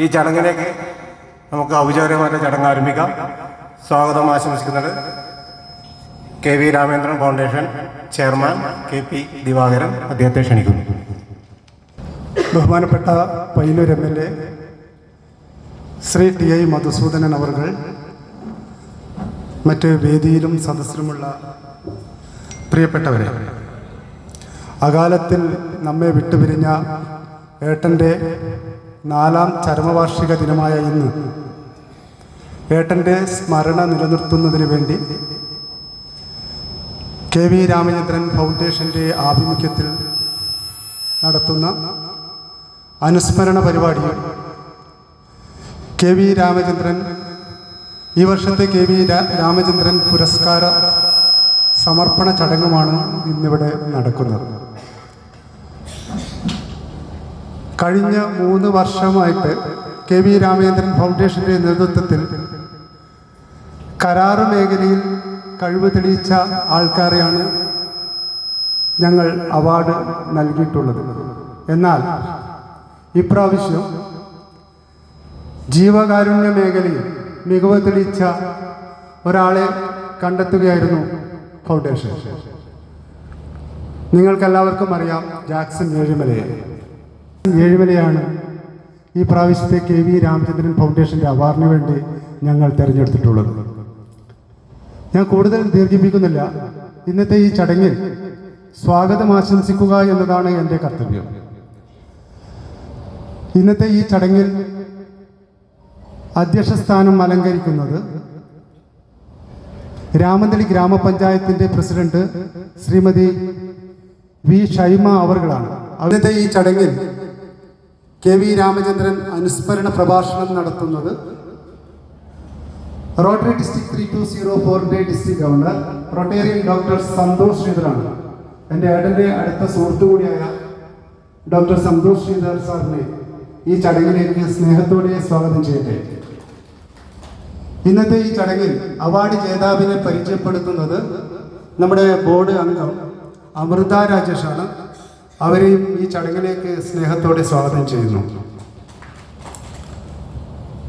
ഈ ചടങ്ങിനെ നമുക്ക് ഔപചാരികമായ ചടങ്ങ് ആരംഭിക്കാം. സ്വാഗതം ആശംസിക്കുന്നത് K V Ramendran foundation chairman K P Divakaran അദ്ദേഹത്തെ ക്ഷണിക്കുന്നു. ബഹുമാനപ്പെട്ട Payyanur M L A Shri T I Madhusoodanan അവർകൾ മറ്റ് വേദിയിലും സദസ്സിലുമുള്ള പ്രിയപ്പെട്ടവരെ അകാലത്തിൽ നമ്മെ വിട്ടുപിരിഞ്ഞ ഏട്ടന്റെ നാലാം ചരമവാർഷിക ദിനമായ ഇന്ന്. ഏട്ടന്റെ സ്മരണ നിലനിർത്തുന്നതിന് വേണ്ടി കെ വി രാമചന്ദ്രൻ ഫൗണ്ടേഷന്റെ ആഭിമുഖ്യത്തിൽ നടത്തുന്ന അനുസ്മരണ പരിപാടി കെ വി രാമചന്ദ്രൻ ഈ വർഷത്തെ കെ വി രാമചന്ദ്രൻ പുരസ്കാര സമർപ്പണ ചടങ്ങുമാണ് ഇന്നിവിടെ നടക്കുന്നത്. കഴിഞ്ഞ മൂന്ന് വർഷമായിട്ട് കെ വി രാമേന്ദ്രൻ ഫൗണ്ടേഷന്റെ നേതൃത്വത്തിൽ കരാറ് മേഖലയിൽ കഴിവ് തെളിയിച്ച ആൾക്കാരെയാണ് ഞങ്ങൾ അവാർഡ് നൽകിയിട്ടുള്ളത്. എന്നാൽ ഇപ്രാവശ്യം ജീവകാരുണ്യ മേഖലയിൽ മികവ് തെളിയിച്ച ഒരാളെ കണ്ടെത്തുകയായിരുന്നു ഫൗണ്ടേഷൻ. നിങ്ങൾക്കെല്ലാവർക്കും അറിയാം ജാക്സൺ ഏഴുമലയെ. ഏഴുമലയാണ് ഈ പ്രാവശ്യത്തെ കെ വി രാമചന്ദ്രൻ ഫൗണ്ടേഷന്റെ അവാർഡിന് വേണ്ടി ഞങ്ങൾ തിരഞ്ഞെടുത്തിട്ടുള്ളത്. ഞാൻ കൂടുതൽ ദീർഘിപ്പിക്കുന്നില്ല. ഇന്നത്തെ ഈ ചടങ്ങിൽ സ്വാഗതം ആശംസിക്കുക എന്നതാണ് എന്റെ കർത്തവ്യം. ഇന്നത്തെ ഈ ചടങ്ങിൽ അധ്യക്ഷ സ്ഥാനം അലങ്കരിക്കുന്നത് രാമന്തളി ഗ്രാമപഞ്ചായത്തിന്റെ പ്രസിഡന്റ് ശ്രീമതി വി ഷൈമ അവർകളാണ് അവിടുത്തെ ഈ ചടങ്ങിൽ കെ വി രാമചന്ദ്രൻ അനുസ്മരണ പ്രഭാഷണം നടത്തുന്നത്. Rotary district three two zero day district governor. Rotarian doctor Santhosh ശ്രീധറാണ് എന്റെ ഏടന്റെ അടുത്ത സുഹൃത്തു കൂടിയായ ഡോക്ടർ സന്തോഷ് ശ്രീധർ സാറിനെ ഈ ചടങ്ങിലേക്ക് സ്നേഹത്തോടെ സ്വാഗതം ചെയ്യട്ടെ. ഇന്നത്തെ ഈ ചടങ്ങിൽ അവാർഡ് ജേതാവിനെ പരിചയപ്പെടുത്തുന്നത് നമ്മുടെ ബോർഡ് അംഗം അമൃത രാജേഷാണ്. അവരെയും ഈ ചടങ്ങിലേക്ക് സ്നേഹത്തോടെ സ്വാഗതം ചെയ്യുന്നു.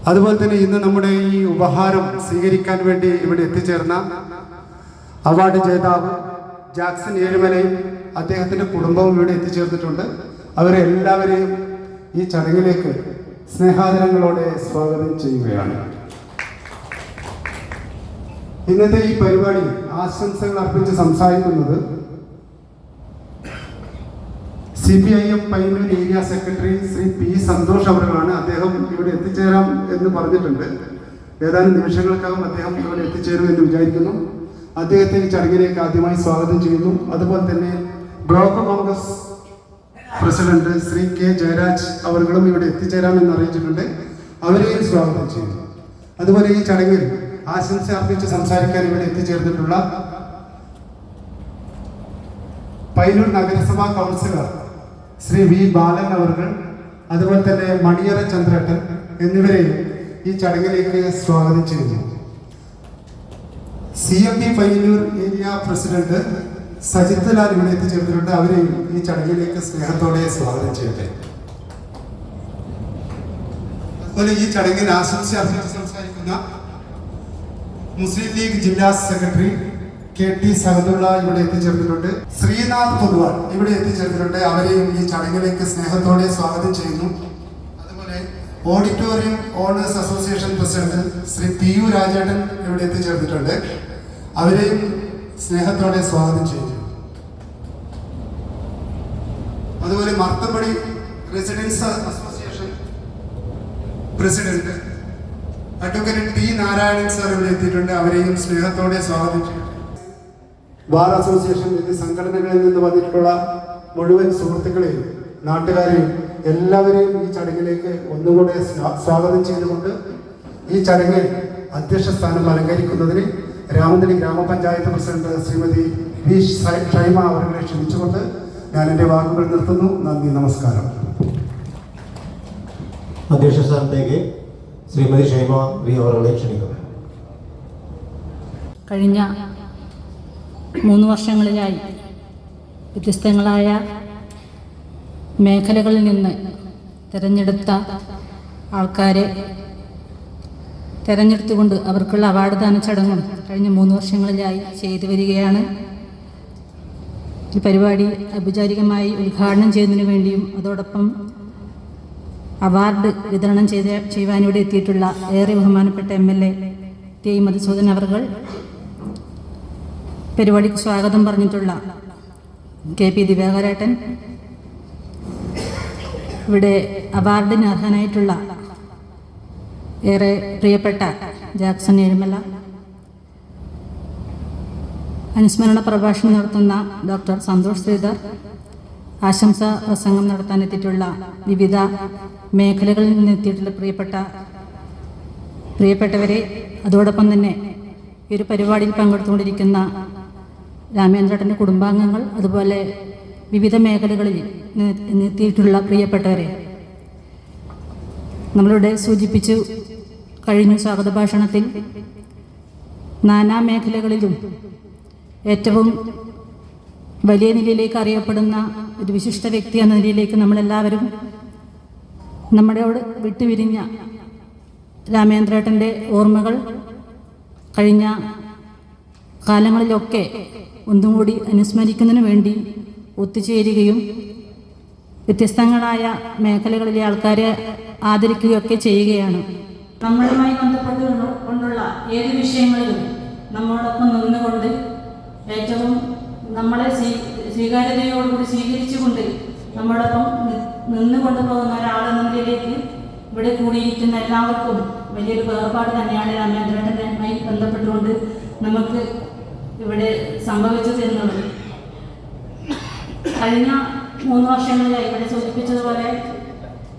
അതുപോലെ തന്നെ ഇന്ന് നമ്മുടെ ഈ ഉപഹാരം സ്വീകരിക്കാൻ വേണ്ടി ഇവിടെ എത്തിച്ചേർന്ന അവാർഡ് ജേതാവ് ജാക്സൺ ഏഴുമലയും അദ്ദേഹത്തിന്റെ കുടുംബവും ഇവിടെ എത്തിച്ചേർന്നിട്ടുണ്ട്. അവരെ എല്ലാവരെയും ഈ ചടങ്ങിലേക്ക് സ്നേഹാദരങ്ങളോടെ സ്വാഗതം ചെയ്യുകയാണ്. ഇന്നത്തെ ഈ പരിപാടി ആശംസകൾ അർപ്പിച്ച് സംസാരിക്കുന്നത് C P I M Payyanur area secretary Shri P Santhosh അവരാണ് അദ്ദേഹം ഇവിടെ എത്തിച്ചേരാം എന്ന് പറഞ്ഞിട്ടുണ്ട്. ഏതാനും നിമിഷങ്ങൾക്കകം അദ്ദേഹം ഇവിടെ എത്തിച്ചേരും എന്ന് വിചാരിക്കുന്നു. അദ്ദേഹത്തെ ഈ ചടങ്ങിലേക്ക് ആദ്യമായി സ്വാഗതം ചെയ്യുന്നു. അതുപോലെ തന്നെ block Congress president Shri K Jayaraj അവരുകളും ഇവിടെ എത്തിച്ചേരാമെന്ന് അറിയിച്ചിട്ടുണ്ട്. അവരെയും സ്വാഗതം ചെയ്യുന്നു. അതുപോലെ ഈ ചടങ്ങിൽ ആശംസ അർപ്പിച്ച് സംസാരിക്കാൻ ഇവിടെ എത്തിച്ചേർന്നിട്ടുള്ള പയ്യന്നൂർ നഗരസഭാ കൗൺസിലർ ശ്രീ വി ബാലൻ അവർകൾ അതുപോലെ തന്നെ മണിയറ ചന്ദ്രട്ടൻ എന്നിവരെയും ഈ ചടങ്ങിലേക്ക് സ്വാഗതം ചെയ്യുന്നു C M P Payyanur area president Sajith Lal ഇവിടെ എത്തിച്ചേർന്നിട്ടുണ്ട്. അവരെയും ഈ ചടങ്ങിലേക്ക് സ്നേഹത്തോടെ സ്വാഗതം ചെയ്യട്ടെ. അതുപോലെ ഈ ചടങ്ങിൽ ആശംസ സംസാരിക്കുന്ന മുസ്ലിം ലീഗ് ജില്ലാ സെക്രട്ടറി കെ ടി സഹദുള്ള ഇവിടെ എത്തിച്ചേർന്നിട്ടുണ്ട്. ശ്രീനാഥ് പൊതുവാൾ ഇവിടെ എത്തിച്ചേർന്നിട്ടുണ്ട്. അവരെയും ഈ ചടങ്ങിലേക്ക് സ്നേഹത്തോടെ സ്വാഗതം ചെയ്യുന്നു. അതുപോലെ auditorium owners association president Shri P U Rajettan ഇവിടെ എത്തിച്ചേർന്നിട്ടുണ്ട്. അവരെയും സ്നേഹത്തോടെ സ്വാഗതം ചെയ്യുന്നു. അതുപോലെ Marthampadi residents association president advocate T Narayanan sir ഇവിടെ എത്തിയിട്ടുണ്ട്. അവരെയും സ്നേഹത്തോടെ സ്വാഗതം ചെയ്യും ബാർ അസോസിയേഷൻ എന്നീ സംഘടനകളിൽ നിന്ന് വന്നിട്ടുള്ള മുഴുവൻ സുഹൃത്തുക്കളെയും നാട്ടുകാരെയും എല്ലാവരെയും ഈ ചടങ്ങിലേക്ക് ഒന്നുകൂടെ സ്വാഗതം ചെയ്തുകൊണ്ട് ഈ ചടങ്ങിൽ അധ്യക്ഷ സ്ഥാനം അലങ്കരിക്കുന്നതിന് രാമന്തളി ഗ്രാമപഞ്ചായത്ത് പ്രസിഡന്റ് ശ്രീമതി വി ഷൈമ അവരെ ക്ഷണിച്ചുകൊണ്ട് ഞാൻ എന്റെ വാക്കുകൾ നിർത്തുന്നു. നന്ദി നമസ്കാരം. അധ്യക്ഷ സ്ഥാനത്തേക്ക് ശ്രീമതി ഷൈമ വി അവരെ ക്ഷണിക്കുന്നു. കഴിഞ്ഞ മൂന്ന് വർഷങ്ങളിലായി. വ്യത്യസ്തങ്ങളായ മേഖലകളിൽ നിന്ന് തിരഞ്ഞെടുത്ത ആൾക്കാരെ തിരഞ്ഞെടുത്തുകൊണ്ട് അവർക്കുള്ള അവാർഡ് ദാന ചടങ്ങും കഴിഞ്ഞ മൂന്ന് വർഷങ്ങളിലായി ചെയ്തു വരികയാണ്. ഈ പരിപാടി ഔപചാരികമായി ഉദ്ഘാടനം ചെയ്യുന്നതിന് വേണ്ടിയും അതോടൊപ്പം അവാർഡ് വിതരണം ചെയ്ത് ചെയ്യുവാനിവിടെ എത്തിയിട്ടുള്ള ഏറെ ബഹുമാനപ്പെട്ട M L A T Madhusudan അവർകൾ പരിപാടിക്ക് സ്വാഗതം പറഞ്ഞിട്ടുള്ള കെ പി ദിവാകരേട്ടൻ. ഇവിടെ അവാർഡിന് അർഹനായിട്ടുള്ള ഏറെ പ്രിയപ്പെട്ട ജാക്സൺ ഏഴുമല അനുസ്മരണ പ്രഭാഷണം നടത്തുന്ന ഡോക്ടർ സന്തോഷ് ശ്രീധർ. ആശംസ പ്രസംഗം നടത്താനെത്തിയിട്ടുള്ള വിവിധ മേഖലകളിൽ നിന്ന് എത്തിയിട്ടുള്ള പ്രിയപ്പെട്ട പ്രിയപ്പെട്ടവരെ അതോടൊപ്പം തന്നെ ഈ ഒരു പരിപാടിയിൽ പങ്കെടുത്തുകൊണ്ടിരിക്കുന്ന രാമേന്ദ്രേട്ടന്റെ കുടുംബാംഗങ്ങൾ അതുപോലെ വിവിധ മേഖലകളിൽ നിർത്തിയിട്ടുള്ള പ്രിയപ്പെട്ടവരെ. നമ്മളിവിടെ സൂചിപ്പിച്ചു കഴിഞ്ഞു സ്വാഗത ഭാഷണത്തിൽ നാനാ മേഖലകളിലും ഏറ്റവും വലിയ നിലയിലേക്ക് അറിയപ്പെടുന്ന ഒരു വിശിഷ്ട വ്യക്തി എന്ന നിലയിലേക്ക് നമ്മളെല്ലാവരും നമ്മുടെ അവിടെ വിട്ടുപിരിഞ്ഞ രാമേന്ദ്രേട്ടന്റെ ഓർമ്മകൾ കഴിഞ്ഞ കാലങ്ങളിലൊക്കെ ഒന്നും കൂടി അനുസ്മരിക്കുന്നതിന് വേണ്ടി ഒത്തുചേരുകയും വ്യത്യസ്തങ്ങളായ മേഖലകളിലെ ആൾക്കാരെ ആദരിക്കുകയൊക്കെ ചെയ്യുകയാണ്. നമ്മളുമായി ബന്ധപ്പെട്ട് കൊണ്ടുള്ള ഏത് വിഷയങ്ങളിലും നമ്മോടൊപ്പം നിന്നുകൊണ്ട് ഏറ്റവും നമ്മളെ സ്വീ സ്വീകാര്യതയോടുകൂടി സ്വീകരിച്ചുകൊണ്ട് നമ്മോടൊപ്പം നി- നിന്ന് കൊണ്ടുപോകുന്ന ഒരാളെന്ന നിലയിലേക്ക് ഇവിടെ കൂടിയിരിക്കുന്ന എല്ലാവർക്കും വലിയൊരു വേർപാട് തന്നെയാണ് രാമേന്ദ്രനുമായി ബന്ധപ്പെട്ടുകൊണ്ട് നമുക്ക് ഇവിടെ സംഭവിച്ചത് എന്നുള്ളത് കഴിഞ്ഞ മൂന്ന് വർഷങ്ങളിലായി ഇവിടെ സൂചിപ്പിച്ചതുപോലെ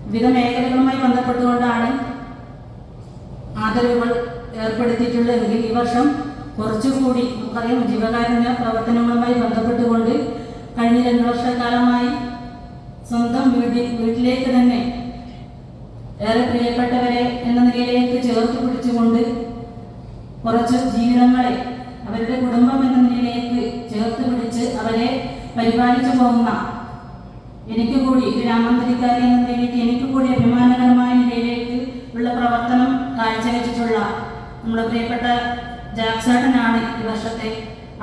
വിവിധ മേഖലകളുമായി ബന്ധപ്പെട്ടുകൊണ്ടാണ് ആദരവുകൾ ഏർപ്പെടുത്തിയിട്ടുള്ളതെങ്കിൽ ഈ വർഷം കുറച്ചുകൂടി നമുക്കറിയാം ജീവകാരുണ്യ പ്രവർത്തനങ്ങളുമായി ബന്ധപ്പെട്ടുകൊണ്ട് കഴിഞ്ഞ രണ്ടു വർഷക്കാലമായി സ്വന്തം വീട്ടിൽ വീട്ടിലേക്ക് തന്നെ ഏറെ പ്രിയപ്പെട്ടവരെ എന്ന നിലയിലേക്ക് ചേർത്ത് പിടിച്ചുകൊണ്ട് കുറച്ച് ജീവിതങ്ങളെ അവരുടെ കുടുംബം എന്ന നിലയിലേക്ക് ചേർത്ത് പിടിച്ച് അവരെ പരിപാലിച്ചു പോകുന്ന എനിക്ക് കൂടി ഗ്രാമാന്തരിക്കാരി എന്ന നിലയിലേക്ക് എനിക്ക് കൂടി അഭിമാനകരമായ നിലയിലേക്ക് ഉള്ള പ്രവർത്തനം കാഴ്ചവെച്ചിട്ടുള്ള നമ്മുടെ പ്രിയപ്പെട്ട ജാക്സാട്ടനാണ് ഈ വർഷത്തെ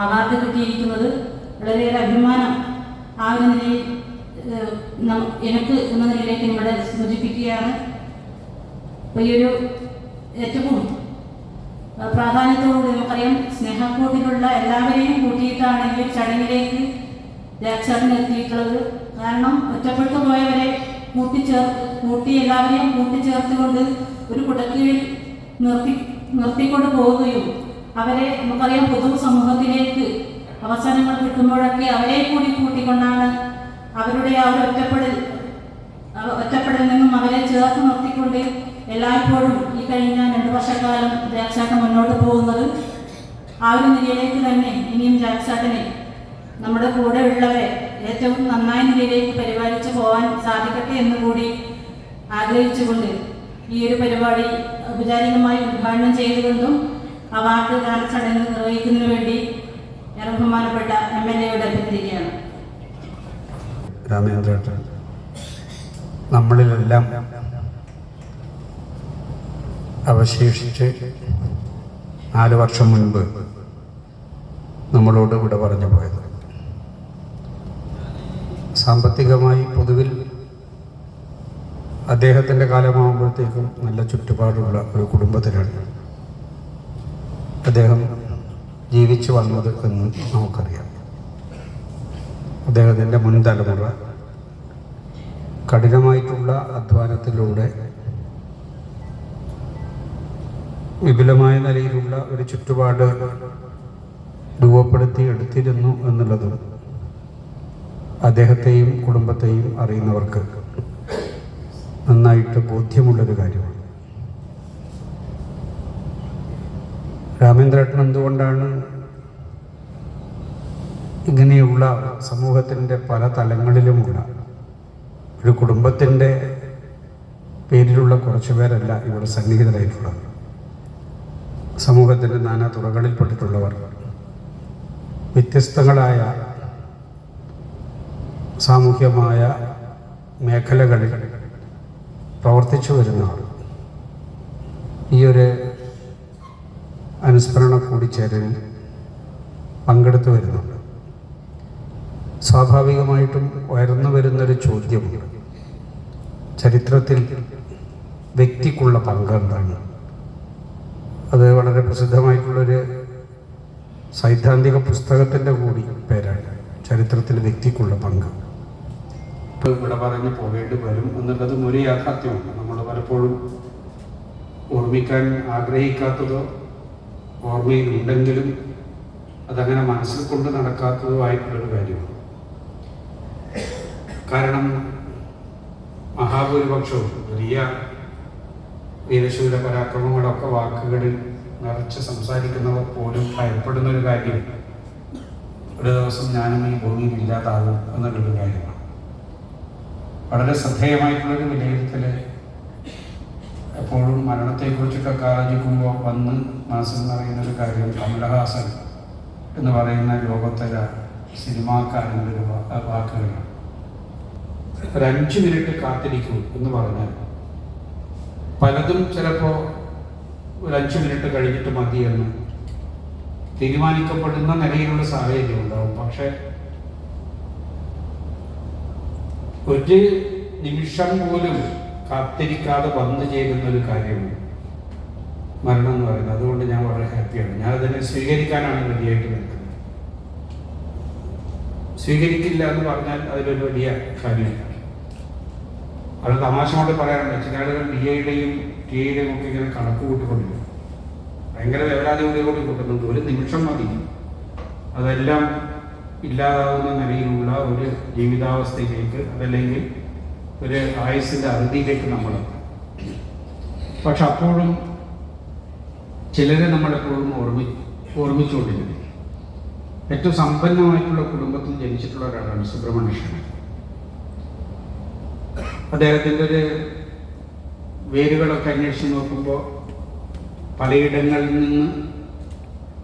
അവാർഡ് കിട്ടിയിരിക്കുന്നത്. വളരെയേറെ അഭിമാനം ആ ഒരു നിലയിൽ എനിക്ക് എന്ന നിലയിലേക്ക് ഇവിടെ സൂചിപ്പിക്കുകയാണ്. അപ്പോൾ ഏറ്റവും പ്രാധാന്യത്തോടുകൂടി നമുക്കറിയാം സ്നേഹക്കൂട്ടിലുള്ള എല്ലാവരെയും കൂട്ടിയിട്ടാണ് ഈ ഒരു ചടങ്ങിലേക്ക് ജാക്സേട്ടൻ എത്തിയിട്ടുള്ളത്. കാരണം ഒറ്റപ്പെട്ടു പോയവരെ കൂട്ടിച്ചേർ കൂട്ടി എല്ലാവരെയും കൂട്ടിച്ചേർത്തുകൊണ്ട് ഒരു കുടക്കീഴിൽ നിർത്തി നിർത്തിക്കൊണ്ട് പോവുകയും അവരെ നമുക്കറിയാം പൊതു സമൂഹത്തിലേക്ക് അവസരങ്ങൾ കിട്ടുമ്പോഴൊക്കെ അവരെ കൂടി കൂട്ടിക്കൊണ്ടാണ് അവരുടെ ആ ഒരു ഒറ്റപ്പെടൽ ഒറ്റപ്പെടൽ നിന്നും അവരെ ചേർത്ത് നിർത്തിക്കൊണ്ട് എല്ലായ്പ്പോഴും കഴിഞ്ഞ രണ്ട് വർഷക്കാലം ജാക്സാക്ക് മുന്നോട്ട് പോകുന്നത് ആ ഒരു നിലയിലേക്ക് തന്നെ ഇനിയും ജാക്സാട്ടിനെ നമ്മുടെ കൂടെ ഉള്ളവരെ ഏറ്റവും നന്നായ നിലയിലേക്ക് പരിപാലിച്ചു പോകാൻ സാധിക്കട്ടെ എന്ന് കൂടി ആഗ്രഹിച്ചുകൊണ്ട് ഈ ഒരു പരിപാടി ഔപചാരികമായി ഉദ്ഘാടനം ചെയ്തുകൊണ്ടും അവാർഡ് ദാന ചടങ്ങ് നിർവഹിക്കുന്നതിന് വേണ്ടി ഞാൻ ബഹുമാനപ്പെട്ട എം എൽ എയോട് അഭ്യർത്ഥിക്കുകയാണ്. നമ്മളിലെല്ലാം അവശേഷിച്ച് നാല് വർഷം മുൻപ് നമ്മളോട് ഇവിടെ പറഞ്ഞു പോയത്. സാമ്പത്തികമായി പൊതുവിൽ അദ്ദേഹത്തിന്റെ കാലമാകുമ്പോഴത്തേക്കും നല്ല ചുറ്റുപാടുള്ള ഒരു കുടുംബത്തിലാണ് അദ്ദേഹം ജീവിച്ചു വന്നത് എന്ന് നമുക്കറിയാം. അദ്ദേഹത്തിന്റെ മുൻതലമുറ കഠിനമായിട്ടുള്ള അധ്വാനത്തിലൂടെ വിപുലമായ നിലയിലുള്ള ഒരു ചുറ്റുപാട് രൂപപ്പെടുത്തി എടുത്തിരുന്നു എന്നുള്ളത് അദ്ദേഹത്തെയും കുടുംബത്തെയും അറിയുന്നവർക്ക് നന്നായിട്ട് ബോധ്യമുള്ളൊരു കാര്യമാണ്. രാമേന്ദ്രേട്ടൻ എന്തുകൊണ്ടാണ് ഇങ്ങനെയുള്ള സമൂഹത്തിന്റെ പല തലങ്ങളിലുമുള്ള ഒരു കുടുംബത്തിന്റെ പേരിലുള്ള കുറച്ചു പേരല്ല ഇവിടെ സന്നിഹിതരായിട്ടുള്ളത്? സമൂഹത്തിന്റെ നാനാ തുറകളിൽപ്പെട്ടിട്ടുള്ളവർ വ്യത്യസ്തങ്ങളായ സാമൂഹ്യമായ മേഖലകളിൽ പ്രവർത്തിച്ചു വരുന്നവർ. ഈ ഒരു അനുസ്മരണ കൂടിച്ചേരലിൽ പങ്കെടുത്തു വരുന്നുണ്ട്. സ്വാഭാവികമായിട്ടും ഉയർന്നു വരുന്നൊരു ചോദ്യമുണ്ട്. ചരിത്രത്തിൽ വ്യക്തിക്കുള്ള പങ്ക് എന്താണ് അത് വളരെ പ്രസിദ്ധമായിട്ടുള്ളൊരു സൈദ്ധാന്തിക പുസ്തകത്തിന്റെ കൂടി പേരാണ്. ചരിത്രത്തിലെ വ്യക്തിക്കുള്ള പങ്ക്. ഇവിടെ പറഞ്ഞ് പോകേണ്ടി വരും എന്നുള്ളതും ഒരു യാഥാർത്ഥ്യമാണ്. നമ്മൾ പലപ്പോഴും ഓർമ്മിക്കാൻ ആഗ്രഹിക്കാത്തതോ ഓർമ്മയിലുണ്ടെങ്കിലും അതങ്ങനെ മനസ്സിൽ കൊണ്ട് നടക്കാത്തതോ ആയിട്ടുള്ളൊരു കാര്യമാണ്. കാരണം മഹാഭൂരിപക്ഷവും വലിയ വീരശൂര പരാക്രമങ്ങളൊക്കെ വാക്കുകളിൽ നിറച്ച് സംസാരിക്കുന്നവർ പോലും ഭയപ്പെടുന്ന ഒരു കാര്യം. ഒരു ദിവസം ഞാനും ഈ ഭൂമിയിൽ ഇല്ലാതാകും എന്നുള്ളൊരു കാര്യമാണ്. വളരെ ശ്രദ്ധേയമായിട്ടുള്ളൊരു വിലയിരുത്തൽ എപ്പോഴും മരണത്തെക്കുറിച്ചൊക്കെ ആലോചിക്കുമ്പോൾ വന്ന് മനസ്സിൽ ഒരു കാര്യം കമലഹാസൻ എന്ന് പറയുന്ന ലോകത്തിലെ സിനിമാക്കാരന്റെ ഒരു വാക്കുകളാണ്. ഒരു അഞ്ച് മിനിറ്റ് കാത്തിരിക്കൂ എന്ന് പറഞ്ഞാൽ പലതും ചിലപ്പോൾ ഒരു അഞ്ച് മിനിറ്റ് കഴിഞ്ഞിട്ട് മതിയെന്ന് തീരുമാനിക്കപ്പെടുന്ന നിലയിലുള്ള സാഹചര്യം ഉണ്ടാവും. പക്ഷെ ഒരു നിമിഷം പോലും കാത്തിരിക്കാതെ വന്നു ചേരുന്ന ഒരു കാര്യമാണ് മരണം എന്ന് പറയുന്നത്. അതുകൊണ്ട് ഞാൻ വളരെ ഹാപ്പിയാണ്. ഞാൻ അതിനെ സ്വീകരിക്കാനാണ് റെഡിയായിട്ട് നിൽക്കുന്നത്. സ്വീകരിക്കില്ല എന്ന് പറഞ്ഞാൽ അതിലൊരു വലിയ കാര്യമില്ല. അത് തമാശ കൊണ്ട് പറയാറുണ്ട്. ചില ആളുകൾ ഡി ഐയുടെയും ടി ഐയുടെയും ഒക്കെ ഇങ്ങനെ കണക്ക് കൂട്ടിക്കൊണ്ടിരിക്കും ഭയങ്കര കൂടി കൂട്ടുന്നുണ്ട് ഒരു നിമിഷം മതി. അതെല്ലാം ഇല്ലാതാവുന്ന നിലയിലുള്ള ഒരു ജീവിതാവസ്ഥയിലേക്ക് അതല്ലെങ്കിൽ ഒരു ആയുസിന്റെ അറുതിയിലേക്ക് നമ്മൾ പക്ഷെ അപ്പോഴും ചിലരെ നമ്മളെപ്പോഴും ഓർമ്മി ഓർമ്മിച്ചുകൊണ്ടിരിക്കുന്നു ഏറ്റവും സമ്പന്നമായിട്ടുള്ള കുടുംബത്തിൽ ജനിച്ചിട്ടുള്ള ഒരാളാണ് സുബ്രഹ്മണ്യ അദ്ദേഹത്തിന്റെ ഒരു വേരുകളൊക്കെ അന്വേഷിച്ച് നോക്കുമ്പോൾ പലയിടങ്ങളിൽ നിന്ന്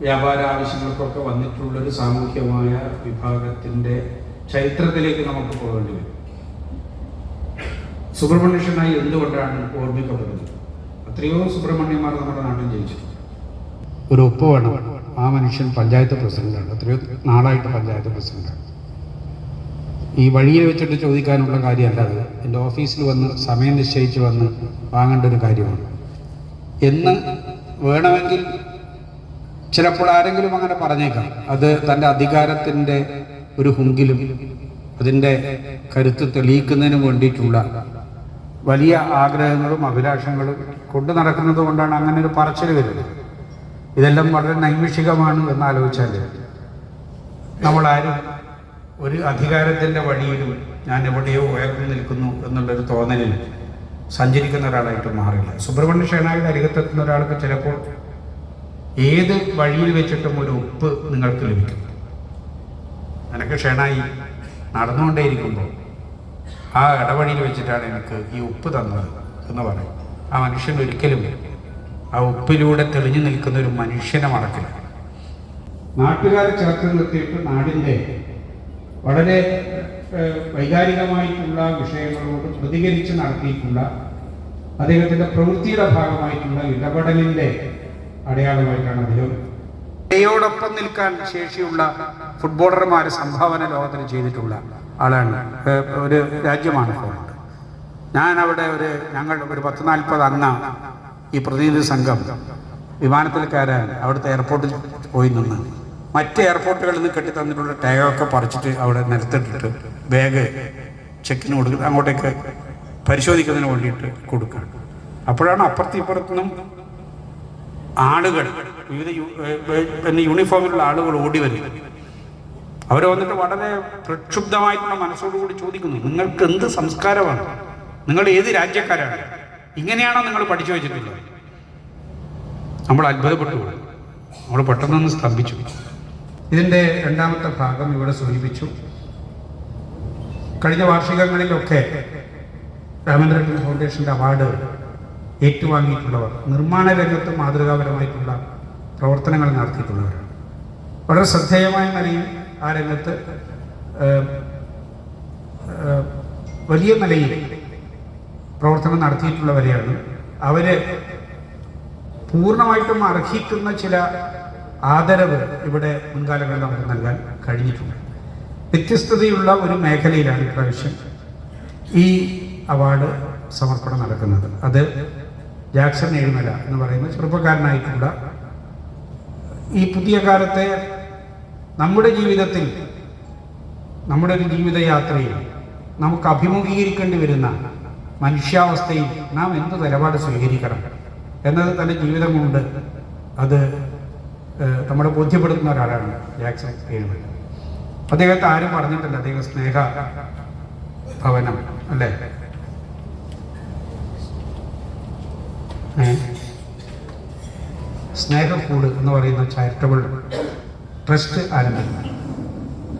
വ്യാപാര ആവശ്യങ്ങൾക്കൊക്കെ വന്നിട്ടുള്ളൊരു സാമൂഹ്യമായ വിഭാഗത്തിന്റെ ചരിത്രത്തിലേക്ക് നമുക്ക് പോകേണ്ടി വരും. സുബ്രഹ്മണ്യനായി എന്തുകൊണ്ടാണ് ഓർമ്മിക്കപ്പെടുന്നത്? എത്രയോ സുബ്രഹ്മണ്യന്മാർ നമ്മുടെ നാട്ടിൽ ജയിച്ചു ഒരു ഒപ്പ് വേണം. ആ മനുഷ്യൻ പഞ്ചായത്ത് പ്രസിഡന്റാണ്. എത്രയോ നാളായിട്ട് പഞ്ചായത്ത് പ്രസിഡന്റാണ്. ഈ വഴിയിൽ വെച്ചിട്ട് ചോദിക്കാനുള്ള കാര്യമല്ല അത്. എന്റെ ഓഫീസിൽ വന്ന് സമയം നിശ്ചയിച്ച് വന്ന് വാങ്ങേണ്ട ഒരു കാര്യമാണ്. എന്ന് വേണമെങ്കിൽ ചിലപ്പോൾ ആരെങ്കിലും അങ്ങനെ പറഞ്ഞേക്കാം. അത് തന്റെ അധികാരത്തിന്റെ ഒരു ഹുങ്കിലും അതിന്റെ കരുത്ത് തെളിയിക്കുന്നതിന് വേണ്ടിയിട്ടുള്ള വലിയ ആഗ്രഹങ്ങളും അഭിലാഷങ്ങളും കൊണ്ടു നടക്കുന്നത് കൊണ്ടാണ് അങ്ങനെ ഒരു പറച്ചിൽ വരുന്നത്. ഇതെല്ലാം വളരെ നൈമിഷികമാണ് എന്നാലോചിച്ചാൽ നമ്മളാരും ഒരു അധികാരത്തിന്റെ വഴിയിലും ഞാൻ എവിടെയോ ഉയർന്നു നിൽക്കുന്നു എന്നുള്ളൊരു തോന്നലിൽ സഞ്ചരിക്കുന്ന ഒരാളായിട്ട് മാറില്ല. സുബ്രഹ്മണ്യ ഷേണായുടെ അരികത്തെത്തുന്ന ഒരാൾക്ക് ചിലപ്പോൾ ഏത് വഴിയിൽ വെച്ചിട്ടും ഒരു ഉപ്പ് നിങ്ങൾക്ക് ലഭിക്കും. എനിക്ക് ഷേണായി നടന്നുകൊണ്ടേയിരിക്കുമ്പോൾ ആ ഇടവഴിയിൽ വെച്ചിട്ടാണ് എനിക്ക് ഈ ഉപ്പ് തന്നത് എന്ന് പറയും. ആ മനുഷ്യൻ ഒരിക്കലും ആ ഉപ്പിലൂടെ തെളിഞ്ഞു നിൽക്കുന്ന ഒരു മനുഷ്യനെ മറക്കില്ല. നാട്ടുകാരെ ചേർത്ത് നിർത്തിയിട്ട് നാടിന്റെ വളരെ വൈകാരികമായിട്ടുള്ള വിഷയങ്ങളോട് പ്രതികരിച്ച് നടത്തിയിട്ടുള്ള അദ്ദേഹത്തിന്റെ പ്രവൃത്തിയുടെ ഭാഗമായിട്ടുള്ള ഇടപെടലിന്റെ അടയാളമായിട്ടാണ് അദ്ദേഹം യോടൊപ്പം നിൽക്കാൻ ശേഷിയുള്ള ഫുട്ബോളർമാരെ സംഭാവന ലോകത്തിന് ചെയ്തിട്ടുള്ള ആളാണ്. ഒരു രാജ്യമാണ് പോളണ്ട് ഞാൻ അവിടെ ഒരു ഞങ്ങൾ ഒരു പത്ത് നാൽപ്പത് അംഗ ഈ പ്രതിനിധി സംഘം വിമാനത്തിൽ കയറാൻ അവിടുത്തെ എയർപോർട്ടിൽ പോയി നിന്ന്. മറ്റ് എയർപോർട്ടുകളിൽ നിന്ന് കെട്ടി തന്നിട്ടുള്ള ടാഗൊക്കെ പറിച്ചിട്ട് അവിടെ നിരത്തിട്ടിട്ട് ബാഗ് ചെക്കിന് കൊടുക്കുക അങ്ങോട്ടേക്ക് പരിശോധിക്കുന്നതിന് വേണ്ടിയിട്ട് കൊടുക്കുകയാണ്. അപ്പോഴാണ് അപ്പുറത്തും ഇപ്പുറത്തുനിന്നും ആളുകൾ വിവിധ പിന്നെ യൂണിഫോമിലുള്ള ആളുകൾ ഓടി വരുന്നത് അവർ വന്നിട്ട് വളരെ പ്രക്ഷുബ്ധമായിട്ടുള്ള മനസ്സോടുകൂടി ചോദിക്കുന്നു നിങ്ങൾക്ക് എന്ത് സംസ്കാരമാണ്? നിങ്ങൾ ഏത് രാജ്യക്കാരാണ്? ഇങ്ങനെയാണോ നിങ്ങൾ പഠിച്ചു വെച്ചിട്ടുള്ളത്? നമ്മൾ അത്ഭുതപ്പെട്ടു. നമ്മൾ പെട്ടെന്നൊന്ന് സ്തംഭിച്ചു. ഇതിന്റെ രണ്ടാമത്തെ ഭാഗം ഇവിടെ സൂചിപ്പിച്ചു. കഴിഞ്ഞ വാർഷികങ്ങളിലൊക്കെ രാമേന്ദ്രൻ ഫൗണ്ടേഷന്റെ അവാർഡ് ഏറ്റുവാങ്ങിയിട്ടുള്ളവർ നിർമ്മാണ രംഗത്ത് മാതൃകാപരമായിട്ടുള്ള പ്രവർത്തനങ്ങൾ നടത്തിയിട്ടുള്ളവരാണ് വളരെ ശ്രദ്ധേയമായ നിലയിൽ ആ രംഗത്ത് വലിയ നിലയിൽ പ്രവർത്തനം നടത്തിയിട്ടുള്ളവരെയാണ്. അവർ പൂർണമായിട്ടും അർഹിക്കുന്ന ചില ആദരവ് ഇവിടെ മുൻകാലങ്ങളിൽ നമുക്ക് നൽകാൻ കഴിഞ്ഞിട്ടുണ്ട്. വ്യത്യസ്തതയുള്ള ഒരു മേഖലയിലാണ് ഇപ്രാവശ്യം ഈ അവാർഡ് സമർപ്പണം നടക്കുന്നത്. അത് ജാക്സൺ എഴുമല എന്ന് പറയുന്ന ചെറുപ്പക്കാരനായിട്ടുള്ള ഈ പുതിയ കാലത്തെ നമ്മുടെ ജീവിതത്തിൽ നമ്മുടെ ഒരു ജീവിതയാത്രയിൽ നമുക്ക് അഭിമുഖീകരിക്കേണ്ടി വരുന്ന മനുഷ്യാവസ്ഥയിൽ നാം എന്ത് നിലപാട് സ്വീകരിക്കണം? എന്നത് തന്റെ ജീവിതം കൊണ്ട് അത് നമ്മളെ ബോധ്യപ്പെടുത്തുന്ന ഒരാളാണ് ജാക്സൺ എഴുമല അദ്ദേഹത്തെ ആരും പറഞ്ഞിട്ടില്ല അദ്ദേഹം സ്നേഹ ഭവനം അല്ലേ? സ്നേഹ സ്നേഹക്കൂട് എന്ന് പറയുന്ന ചാരിറ്റബിൾ ട്രസ്റ്റ് ആരംഭിക്കുന്നു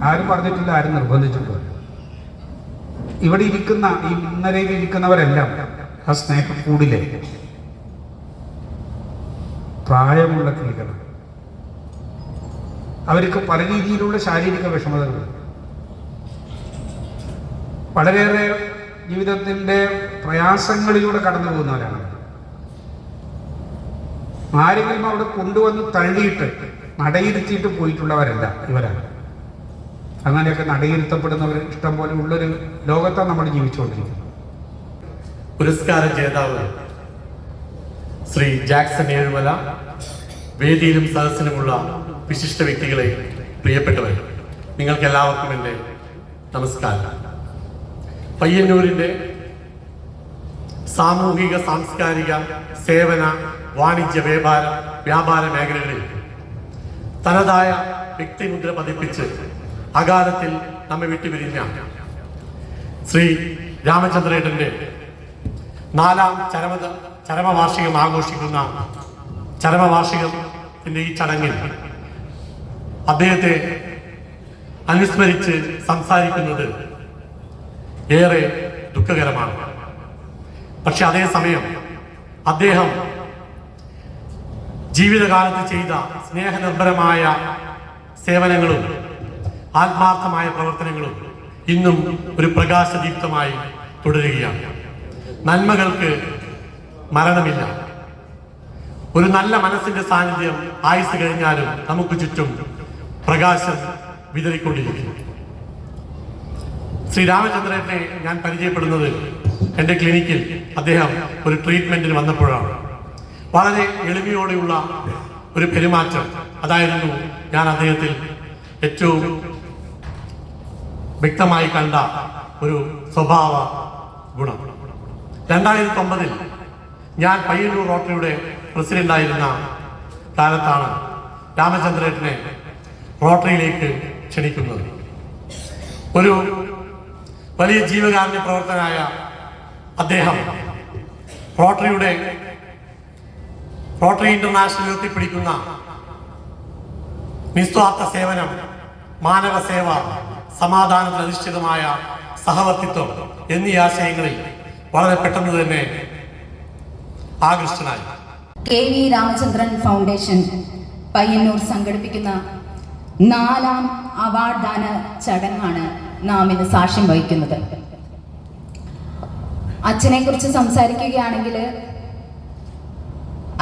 ആരും പറഞ്ഞിട്ടില്ല ആരും നിർബന്ധിച്ചിട്ടില്ല. ഇവിടെ ഇരിക്കുന്ന ഈ മുൻനിരയിൽ ഇരിക്കുന്നവരെല്ലാം ആ സ്നേഹക്കൂടിലെ പ്രായമുള്ള കിളികൾ അവർക്ക് പല രീതിയിലുള്ള ശാരീരിക വിഷമതകൾ. വളരെയേറെ ജീവിതത്തിന്റെ പ്രയാസങ്ങളിലൂടെ കടന്നു പോകുന്നവരാണ് ആരെങ്കിലും അവിടെ കൊണ്ടുവന്ന് തള്ളിയിട്ട് നടയിരുത്തിയിട്ട് പോയിട്ടുള്ളവരല്ല ഇവരാണ്. അങ്ങനെയൊക്കെ നടയിരുത്തപ്പെടുന്നവർ ഇഷ്ടം പോലെ ഉള്ളൊരു ലോകത്താണ് നമ്മൾ ജീവിച്ചുകൊണ്ടിരിക്കുന്നത്. പുരസ്കാര ജേതാവ് ശ്രീ ജാക്സൺ ഏഴുമല വേദിയിലും സദസ്സിലുമുള്ള വിശിഷ്ട വ്യക്തികളെ പ്രിയപ്പെട്ടവർ നിങ്ങൾക്ക് എല്ലാവർക്കും എന്റെ നമസ്കാരം. പയ്യന്നൂരിന്റെ സാമൂഹിക സാംസ്കാരിക സേവന വാണിജ്യ വ്യാപാര വ്യാപാര മേഖലകളിൽ തനതായ വ്യക്തിമുദ്ര പതിപ്പിച്ച് അകാലത്തിൽ നമ്മെ വിട്ടുപിരിഞ്ഞ ശ്രീ രാമചന്ദ്രേട്ടന്റെ നാലാം ചരമ ചരമവാർഷികം ആഘോഷിക്കുന്ന ചരമവാർഷികത്തിന്റെ ഈ ചടങ്ങിൽ അദ്ദേഹത്തെ അനുസ്മരിച്ച് സംസാരിക്കുന്നത് ഏറെ ദുഃഖകരമാണ്. പക്ഷെ അതേസമയം അദ്ദേഹം ജീവിതകാലത്ത് ചെയ്ത സ്നേഹനിർഭരമായ സേവനങ്ങളും ആത്മാർത്ഥമായ പ്രവർത്തനങ്ങളും ഇന്നും ഒരു പ്രകാശദീപ്തമായി തുടരുകയാണ്. നന്മകൾക്ക് മരണമില്ല. ഒരു നല്ല മനസ്സിന്റെ സാന്നിധ്യം ആയുസ് കഴിഞ്ഞാലും നമുക്ക് ചുറ്റും പ്രകാശം വിതറിക്കൊണ്ടിരിക്കുന്നു. ശ്രീരാമചന്ദ്രനെ ഞാൻ പരിചയപ്പെടുന്നത് എന്റെ ക്ലിനിക്കിൽ അദ്ദേഹം ഒരു ട്രീറ്റ്മെന്റിന് വന്നപ്പോഴാണ്. വളരെ എളിമയോടെയുള്ള ഒരു പെരുമാറ്റം അതായിരുന്നു ഞാൻ അദ്ദേഹത്തിൽ ഏറ്റവും വ്യക്തമായി കണ്ട ഒരു സ്വഭാവ ഗുണം. രണ്ടായിരത്തി ഒമ്പതിൽ ഞാൻ പയ്യന്നൂർ റോട്ടറിയുടെ പ്രസിഡന്റായിരുന്ന കാലത്താണ് രാമചന്ദ്രേട്ടനെ റോട്ടറിയിലേക്ക് ക്ഷണിക്കുന്നത്. ഒരു വലിയ ജീവകാരുണ്യ പ്രവർത്തനായ അദ്ദേഹം റോട്ടറിയുടെ റോട്ടറി ഇന്റർനാഷണൽ ഉയർത്തിപ്പിടിക്കുന്ന നിസ്വാർത്ഥ സേവനം മാനവ സേവ സമാധാനത്തിൽ അധിഷ്ഠിതമായ സഹവർത്തിത്വം എന്നീ ആശയങ്ങളിൽ വളരെ പെട്ടെന്ന് തന്നെ ആകൃഷ്ടനായി. K V Ramachandran foundation Payyanur സംഘടിപ്പിക്കുന്ന നാലാം അവാർഡ് ദാന ചടങ്ങാണ് നാം ഇന്ന് സാക്ഷ്യം വഹിക്കുന്നത്. അച്ഛനെ കുറിച്ച് സംസാരിക്കുകയാണെങ്കിൽ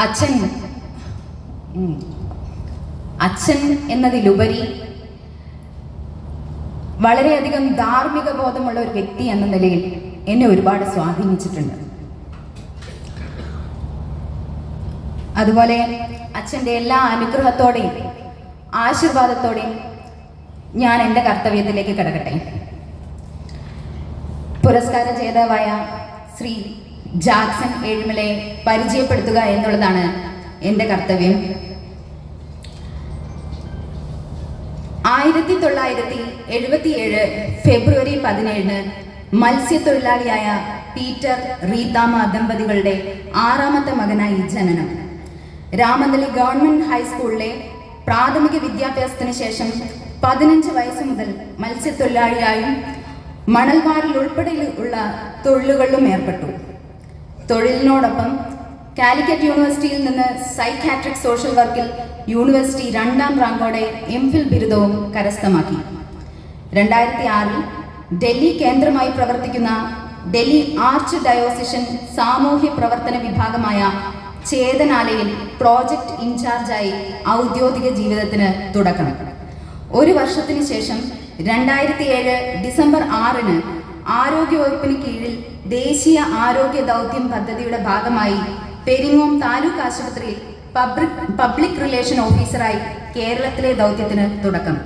അച്ഛൻ അച്ഛൻ എന്നതിലുപരി വളരെയധികം ധാർമ്മിക ബോധമുള്ള ഒരു വ്യക്തി എന്ന നിലയിൽ എന്നെ ഒരുപാട് സ്വാധീനിച്ചിട്ടുണ്ട്. അതുപോലെ അച്ഛന്റെ എല്ലാ അനുഗ്രഹത്തോടെയും ആശീർവാദത്തോടെയും ഞാൻ എന്റെ കർത്തവ്യത്തിലേക്ക് കിടക്കട്ടെ. പുരസ്കാര ജേതാവായ ശ്രീ ജാക്സൺ ഏഴുമലയെ പരിചയപ്പെടുത്തുക എന്നുള്ളതാണ് എന്റെ കർത്തവ്യം. ആയിരത്തി തൊള്ളായിരത്തി എഴുപത്തിയേഴ് ഫെബ്രുവരി പതിനേഴിന് മത്സ്യത്തൊഴിലാളിയായ പീറ്റർ റീതാമ ദമ്പതികളുടെ ആറാമത്തെ മകനായി ജനനം. രാമന്തലി ഗവൺമെന്റ് ഹൈസ്കൂളിലെ പ്രാഥമിക വിദ്യാഭ്യാസത്തിന് ശേഷം പതിനഞ്ച് വയസ്സ് മുതൽ മത്സ്യത്തൊഴിലാളിയായും മണൽവാരിൽ ഉൾപ്പെടെയുള്ള തൊഴിലുകളിലും ഏർപ്പെട്ടു. തൊഴിലിനോടൊപ്പം കാലിക്കറ്റ് യൂണിവേഴ്സിറ്റിയിൽ നിന്ന് സൈക്കാട്രിക് സോഷ്യൽ വർക്കിൽ യൂണിവേഴ്സിറ്റി രണ്ടാം റാങ്കോടെ എം ഫിൽ ബിരുദവും കരസ്ഥമാക്കി. രണ്ടായിരത്തി ആറിൽ ഡൽഹി കേന്ദ്രമായി പ്രവർത്തിക്കുന്ന ഡൽഹി ആർച്ച് ഡയോസിഷൻ സാമൂഹ്യ പ്രവർത്തന വിഭാഗമായ ചേതനാലയിൽ പ്രോജക്ട് ഇൻചാർജായി ഔദ്യോഗിക ജീവിതത്തിന് തുടക്കം ഒരു വർഷത്തിന് ശേഷം രണ്ടായിരത്തി ഏഴ് ഡിസംബർ ആറിന് ആരോഗ്യവകുപ്പിന് കീഴിൽ ദേശീയ ആരോഗ്യ ദൗത്യം പദ്ധതിയുടെ ഭാഗമായി പെരിങ്ങോം താലൂക്ക് ആശുപത്രിയിൽ പബ്ലിക് പബ്ലിക് റിലേഷൻ ഓഫീസറായി കേരളത്തിലെ ദൗത്യത്തിന് തുടക്കം.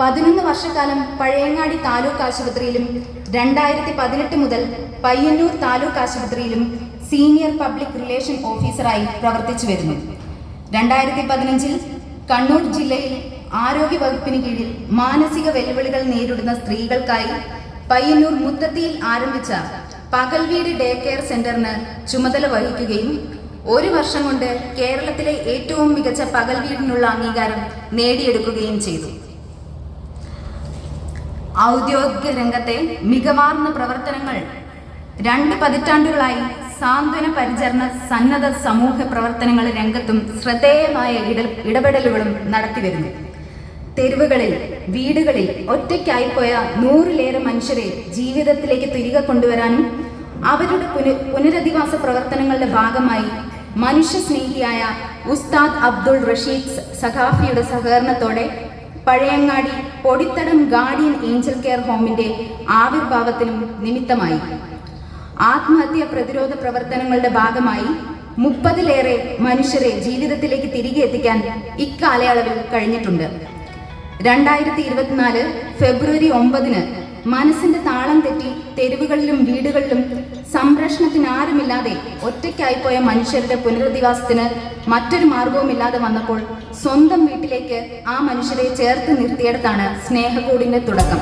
പതിനൊന്ന് വർഷക്കാലം പഴയങ്ങാടി താലൂക്ക് ആശുപത്രിയിലും രണ്ടായിരത്തി പതിനെട്ട് മുതൽ പയ്യന്നൂർ താലൂക്ക് ആശുപത്രിയിലും സീനിയർ പബ്ലിക് റിലേഷൻ ഓഫീസറായി പ്രവർത്തിച്ചു വരുന്നു. രണ്ടായിരത്തി പതിനഞ്ചിൽ കണ്ണൂർ ജില്ലയിൽ ആരോഗ്യ വകുപ്പിന് കീഴിൽ മാനസിക വെല്ലുവിളികൾ നേരിടുന്ന സ്ത്രീകൾക്കായി പയ്യന്നൂർ മുത്തത്തിയിൽ ആരംഭിച്ച പകൽവീട് ഡേ കെയർ സെന്ററിന് ചുമതല വഹിക്കുകയും ഒരു വർഷം കൊണ്ട് കേരളത്തിലെ ഏറ്റവും മികച്ച പകൽ വീടിനുള്ള അംഗീകാരം നേടിയെടുക്കുകയും ചെയ്തു. ഔദ്യോഗിക രംഗത്തെ മികവാർന്ന പ്രവർത്തനങ്ങൾ രണ്ട് പതിറ്റാണ്ടുകളായി സാന്ത്വന പരിചരണ സന്നദ്ധ സമൂഹ പ്രവർത്തനങ്ങൾ രംഗത്തും ശ്രദ്ധേയമായ ഇട ഇടപെടലുകളും നടത്തിവരുന്നു തെരുവുകളിൽ വീടുകളിൽ ഒറ്റയ്ക്കായിപ്പോയ നൂറിലേറെ മനുഷ്യരെ ജീവിതത്തിലേക്ക് തിരികെ കൊണ്ടുവരാനും അവരുടെ പുന പുനരധിവാസ പ്രവർത്തനങ്ങളുടെ ഭാഗമായി മനുഷ്യസ്നേഹിയായ ഉസ്താദ് അബ്ദുൾ റഷീദ് സഖാഫിയുടെ സഹകരണത്തോടെ Pazhayangadi Podithadam guardian angel care ഹോമിന്റെ ആവിർഭാവത്തിനും നിമിത്തമായി. ആത്മഹത്യ പ്രതിരോധ പ്രവർത്തനങ്ങളുടെ ഭാഗമായി മുപ്പതിലേറെ മനുഷ്യരെ ജീവിതത്തിലേക്ക് തിരികെ എത്തിക്കാൻ ഇക്കാലയളവിൽ കഴിഞ്ഞിട്ടുണ്ട്. രണ്ടായിരത്തി ഇരുപത്തിനാല് ഫെബ്രുവരി ഒമ്പതിന് മനസ്സിന്റെ താളം തെറ്റി തെരുവുകളിലും വീടുകളിലും സംരക്ഷണ സംരക്ഷണത്തിന് ആരുമില്ലാതെ ഒറ്റയ്ക്കായിപ്പോയ മനുഷ്യരുടെ പുനരധിവാസത്തിന് മറ്റൊരു മാർഗവുമില്ലാതെ വന്നപ്പോൾ സ്വന്തം വീട്ടിലേക്ക് ആ മനുഷ്യരെ ചേർത്ത് നിർത്തിയെടുത്താണ് സ്നേഹകൂടിന്റെ തുടക്കം.